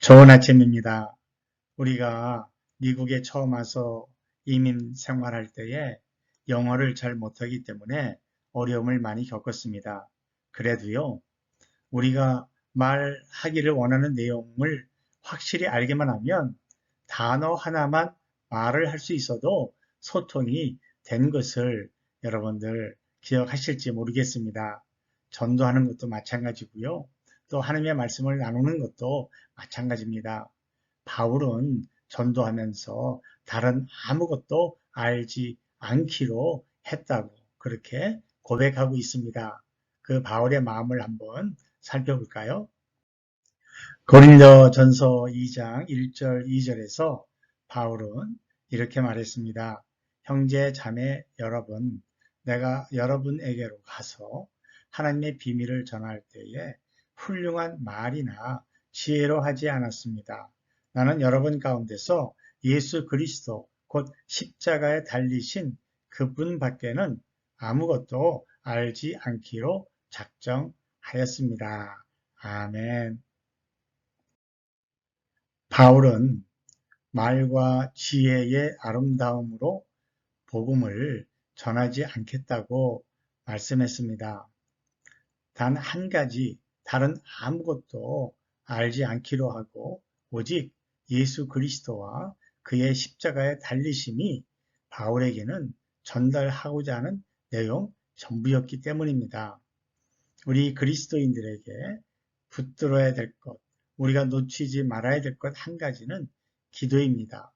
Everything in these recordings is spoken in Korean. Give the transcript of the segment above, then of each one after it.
좋은 아침입니다. 우리가 미국에 처음 와서 이민 생활할 때에 영어를 잘 못하기 때문에 어려움을 많이 겪었습니다. 그래도요, 우리가 말하기를 원하는 내용을 확실히 알기만 하면 단어 하나만 말을 할 수 있어도 소통이 된 것을 여러분들 기억하실지 모르겠습니다. 전도하는 것도 마찬가지고요. 또 하나님의 말씀을 나누는 것도 마찬가지입니다. 바울은 전도하면서 다른 아무것도 알지 않기로 했다고 그렇게 고백하고 있습니다. 그 바울의 마음을 한번 살펴볼까요? 고린도 전서 2장 1절 2절에서 바울은 이렇게 말했습니다. 형제 자매 여러분, 내가 여러분에게로 가서 하나님의 비밀을 전할 때에 훌륭한 말이나 지혜로 하지 않았습니다. 나는 여러분 가운데서 예수 그리스도 곧 십자가에 달리신 그분 밖에는 아무것도 알지 않기로 작정하였습니다. 아멘. 바울은 말과 지혜의 아름다움으로 복음을 전하지 않겠다고 말씀했습니다. 단 한 가지 다른 아무것도 알지 않기로 하고 오직 예수 그리스도와 그의 십자가의 달리심이 바울에게는 전달하고자 하는 내용 전부였기 때문입니다. 우리 그리스도인들에게 붙들어야 될 것, 우리가 놓치지 말아야 될 것 한 가지는 기도입니다.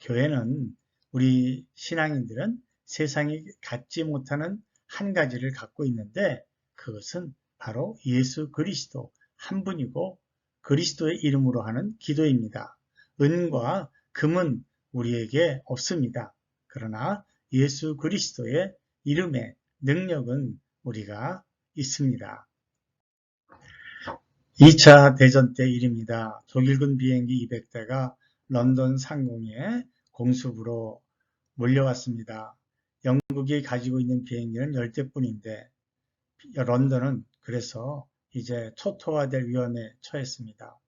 교회는 우리 신앙인들은 세상이 갖지 못하는 한 가지를 갖고 있는데 그것은 바로 예수 그리스도 한 분이고 그리스도의 이름으로 하는 기도입니다. 은과 금은 우리에게 없습니다. 그러나 예수 그리스도의 이름의 능력은 우리가 있습니다. 2차 대전 때 일입니다. 독일군 비행기 200대가 런던 상공에 공습으로 몰려왔습니다. 영국이 가지고 있는 비행기는 10대뿐인데 런던은 그래서 이제 초토화될 위험에 처했습니다.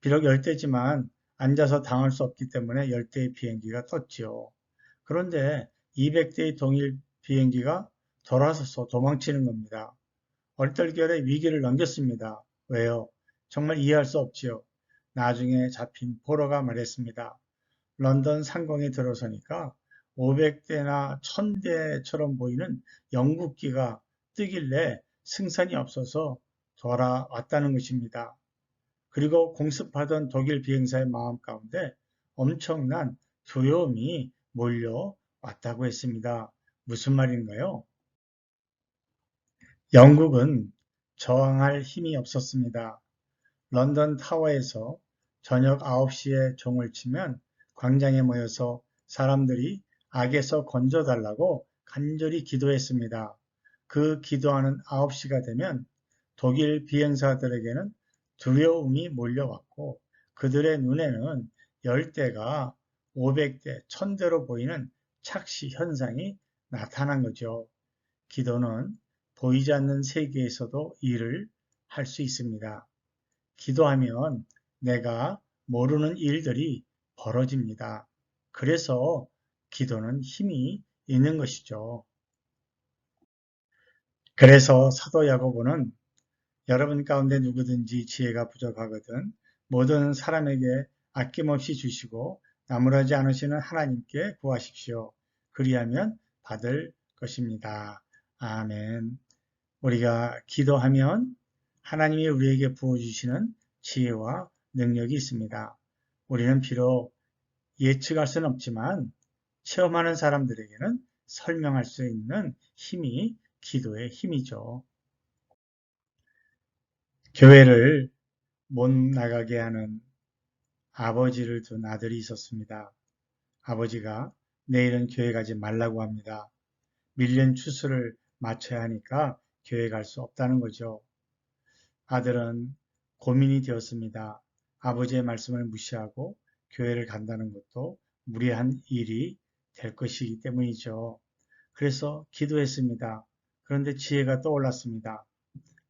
비록 열대지만 앉아서 당할 수 없기 때문에 열대의 비행기가 떴지요. 그런데 200대의 동일 비행기가 돌아서서 도망치는 겁니다. 얼떨결에 위기를 넘겼습니다. 왜요? 정말 이해할 수 없지요. 나중에 잡힌 포로가 말했습니다. 런던 상공에 들어서니까 500대나 1000대처럼 보이는 영국기가 뜨길래 승산이 없어서 돌아왔다는 것입니다. 그리고 공습하던 독일 비행사의 마음 가운데 엄청난 두려움이 몰려왔다고 했습니다. 무슨 말인가요? 영국은 저항할 힘이 없었습니다. 런던 타워에서 저녁 9시에 종을 치면 광장에 모여서 사람들이 악에서 건져달라고 간절히 기도했습니다. 그 기도하는 9시가 되면 독일 비행사들에게는 두려움이 몰려왔고 그들의 눈에는 열대가 500대, 1000대로 보이는 착시 현상이 나타난 거죠. 기도는 보이지 않는 세계에서도 일을 할 수 있습니다. 기도하면 내가 모르는 일들이 벌어집니다. 그래서 기도는 힘이 있는 것이죠. 그래서 사도 야고보는 여러분 가운데 누구든지 지혜가 부족하거든 모든 사람에게 아낌없이 주시고 나무라지 않으시는 하나님께 구하십시오. 그리하면 받을 것입니다. 아멘. 우리가 기도하면 하나님이 우리에게 부어주시는 지혜와 능력이 있습니다. 우리는 비록 예측할 수는 없지만 체험하는 사람들에게는 설명할 수 있는 힘이 기도의 힘이죠. 교회를 못 나가게 하는 아버지를 둔 아들이 있었습니다. 아버지가 내일은 교회 가지 말라고 합니다. 밀린 추수를 마쳐야 하니까 교회 갈 수 없다는 거죠. 아들은 고민이 되었습니다. 아버지의 말씀을 무시하고 교회를 간다는 것도 무리한 일이 될 것이기 때문이죠. 그래서 기도했습니다. 그런데 지혜가 떠올랐습니다.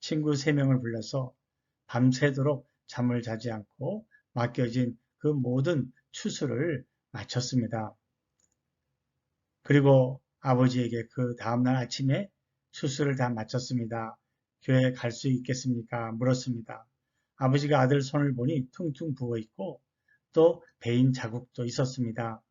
친구 세 명을 불러서 밤새도록 잠을 자지 않고 맡겨진 그 모든 추수를 마쳤습니다. 그리고 아버지에게 그 다음날 아침에 추수를 다 마쳤습니다. 교회 갈수 있겠습니까? 물었습니다. 아버지가 아들 손을 보니 퉁퉁 부어 있고 또 배인 자국도 있었습니다.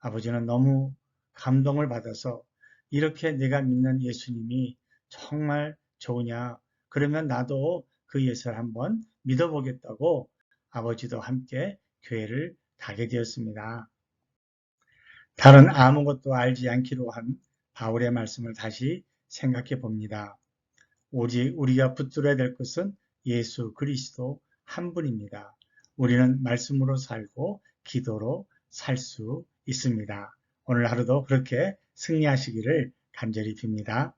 아버지는 너무 감동을 받아서 이렇게 내가 믿는 예수님이 정말 좋으냐? 그러면 나도 그 예수를 한번 믿어보겠다고 아버지도 함께 교회를 가게 되었습니다. 다른 아무것도 알지 않기로 한 바울의 말씀을 다시 생각해 봅니다. 오직 우리가 붙들어야 될 것은 예수 그리스도 한 분입니다. 우리는 말씀으로 살고 기도로 살 수 있습니다. 오늘 하루도 그렇게 승리하시기를 간절히 빕니다.